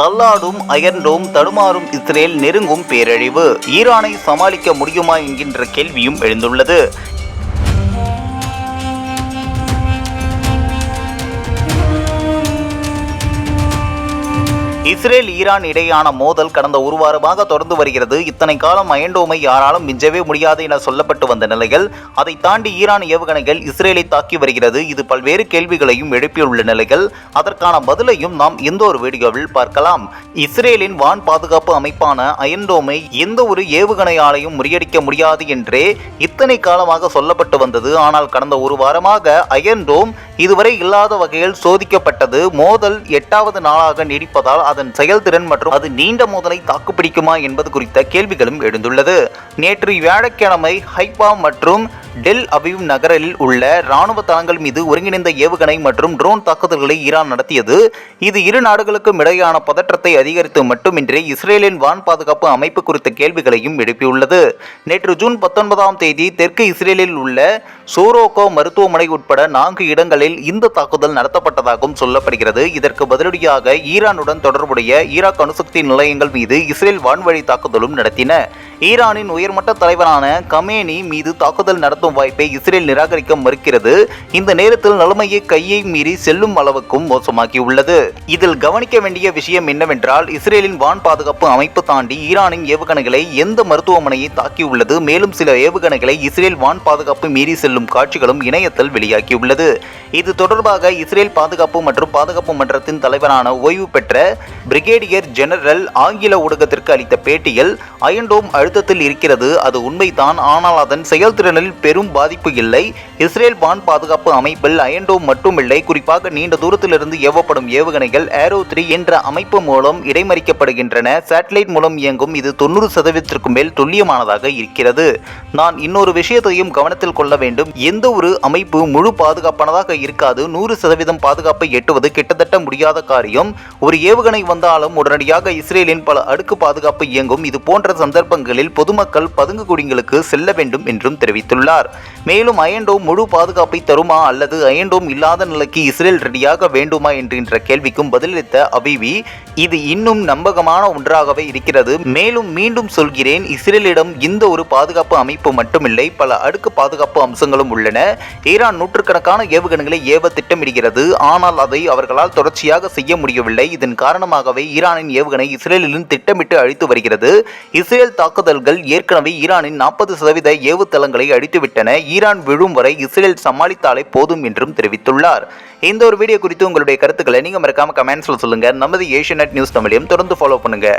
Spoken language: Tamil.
தள்ளாடும் அயர்ந்தோம் தடுமாறும் இஸ்ரேல் நெருங்கும் பேரழிவு. ஈரானை சமாளிக்க முடியுமா என்கின்ற கேள்வியும் எழுந்துள்ளது. இஸ்ரேல் ஈரான் இடையான மோதல் கடந்த ஒரு வாரமாக தொடர்ந்து வருகிறது. இத்தனை காலம் அயண்டோமை யாராலும் மிஞ்சவே முடியாது என சொல்லப்பட்டு வந்த நிலையில் அதை தாண்டி ஈரான் ஏவுகணைகள் இஸ்ரேலை தாக்கி வருகிறது. இது பல்வேறு கேள்விகளையும் எழுப்பியுள்ள நிலையில் அதற்கான பதிலையும் நாம் இந்த ஒரு வீடியோவில் பார்க்கலாம். இஸ்ரேலின் வான் பாதுகாப்பு அமைப்பான அயன்டோமை எந்த ஒரு ஏவுகணையாலையும் முறியடிக்க முடியாது என்றே இத்தனை காலமாக சொல்லப்பட்டு வந்தது. ஆனால் கடந்த ஒரு வாரமாக அயன்டோம் இதுவரை இல்லாத வகையில் சோதிக்கப்பட்டது. மோதல் எட்டாவது நாளாக நீடிப்பதால் அதன் செயல்திறன் மற்றும் அது நீண்ட மோதலை தாக்குப்பிடிக்குமா என்பது குறித்த கேள்விகளும் எழுந்துள்ளது. நேற்று வியாழக்கிழமை ஹைப்பா மற்றும் டெல் அபிவ் நகரில் உள்ள ராணுவ தளங்கள் மீது ஒருங்கிணைந்த ஏவுகணை மற்றும் ட்ரோன் தாக்குதல்களை ஈரான் நடத்தியது. இது இரு நாடுகளுக்கும் இடையான பதற்றத்தை அதிகரித்து மட்டுமின்றி இஸ்ரேலின் வான் பாதுகாப்பு அமைப்பு குறித்த கேள்விகளையும் எழுப்பியுள்ளது. நேற்று ஜூன் பத்தொன்பதாம் தேதி தெற்கு இஸ்ரேலில் உள்ள சோரோகோ மருத்துவமனை உட்பட நான்கு இடங்களில் இந்த தாக்குதல் நடத்தப்பட்டதாகவும் சொல்லப்படுகிறது. இதற்கு பதிலடியாக ஈரானுடன் தொடர்புடைய ஈராக் அணுசக்தி நிலையங்கள் மீது இஸ்ரேல் வான்வழி தாக்குதலும் நடத்தின. ஈரானின் உயர்மட்ட தலைவரான கமேனி மீது தாக்குதல் நடத்தும் வாய்ப்பை இஸ்ரேல் நிராகரிக்க மறுக்கிறது. இந்த நேரத்தில் நிலைமையை கையை மீறி செல்லும் அளவுக்கும் மோசமாகியுள்ளது. இதில் கவனிக்க வேண்டிய விஷயம் என்னவென்றால் இஸ்ரேலின் வான் பாதுகாப்பு அமைப்பு தாண்டி ஈரானின் ஏவுகணைகளை எந்த மருத்துவமனையை தாக்கியுள்ளது மேலும் சில ஏவுகணைகளை இஸ்ரேல் வான் பாதுகாப்பு மீறி செல்லும் காட்சிகளும் இணையத்தில் வெளியாகியுள்ளது. இது தொடர்பாக இஸ்ரேல் பாதுகாப்பு மற்றும் பாதுகாப்பு மன்றத்தின் தலைவரான ஓய்வு பெற்ற பிரிகேடியர் ஜெனரல் ஆங்கில ஊடகத்திற்கு அளித்த பேட்டியில் அயன்டோம் அழுத்தத்தில் இருக்கிறது. அது உண்மைதான். ஆனால் அதன் செயல்திறனில் பெரும் பாதிப்பு இல்லை. இஸ்ரேல் வான் பாதுகாப்பு அமைப்பில் அயன்டோம் மட்டுமில்லை. குறிப்பாக நீண்ட தூரத்திலிருந்து ஏவப்படும் ஏவுகணைகள் ஏரோ த்ரீ என்ற அமைப்பு மூலம் இடைமறிக்கப்படுகின்றன. சேட்டலைட் மூலம் இயங்கும் இது தொண்ணூறு சதவீதத்திற்கும் மேல் துல்லியமானதாக இருக்கிறது. நான் இன்னொரு விஷயத்தையும் கவனத்தில் கொள்ள வேண்டும். எந்த ஒரு அமைப்பு முழு பாதுகாப்பானதாக இருக்காது. நூறு சதவீதம் பாதுகாப்பை எட்டுவது கிட்டத்தட்ட முடியாத காரியம். ஒரு ஏவுகணை வந்தாலும் உடனடியாக இஸ்ரேலின் பல அடுக்கு பாதுகாப்பு இயங்கும். இது போன்ற சந்தர்ப்பங்களில் பொதுமக்கள் பதுங்கு குடிங்களுக்கு செல்ல வேண்டும் என்றும் தெரிவித்துள்ளார். மேலும் அயன்டோம் முழு பாதுகாப்பை தருமா அல்லது அயன்டோம் இல்லாத நிலைக்கு இஸ்ரேல் ரெடியாக வேண்டுமா என்கின்ற கேள்விக்கும் பதிலளித்த அபிவி இது இன்னும் நம்பகமான ஒன்றாகவே இருக்கிறது. மேலும் மீண்டும் சொல்கிறேன் இஸ்ரேலிடம் இந்த ஒரு பாதுகாப்பு அமைப்பு மட்டுமில்லை பல அடுக்கு பாதுகாப்பு அம்சங்களும் உள்ளன. ஈரான் நூற்றுக்கணக்கான ஏவுகணைகளை ஏவ திட்டமிடுகிறது. ஆனால் அதை அவர்களால் தொடர்ச்சியாக செய்ய முடியவில்லை. இதன் காரணமாகவே ஈரானின் ஏவுகணை இஸ்ரேலிலும் திட்டமிட்டு அழித்து வருகிறது. இஸ்ரேல் தாக்குதல்கள் ஏற்கனவே ஈரானின் நாற்பது சதவீத ஏவுத்தளங்களை அழித்துவிட்டன. ஈரான் விழும் வரை இஸ்ரேல் சமாளித்தாலே போதும் என்றும் தெரிவித்துள்ளார். இந்த ஒரு வீடியோ குறித்து உங்களுடைய கருத்துக்களை நீங்க மறக்காம கமெண்ட்ஸ்ல சொல்லுங்க. நமது ஏஷியநெட் நியூஸ் தமிழையும் தொடர்ந்து ஃபாலோ பண்ணுங்க.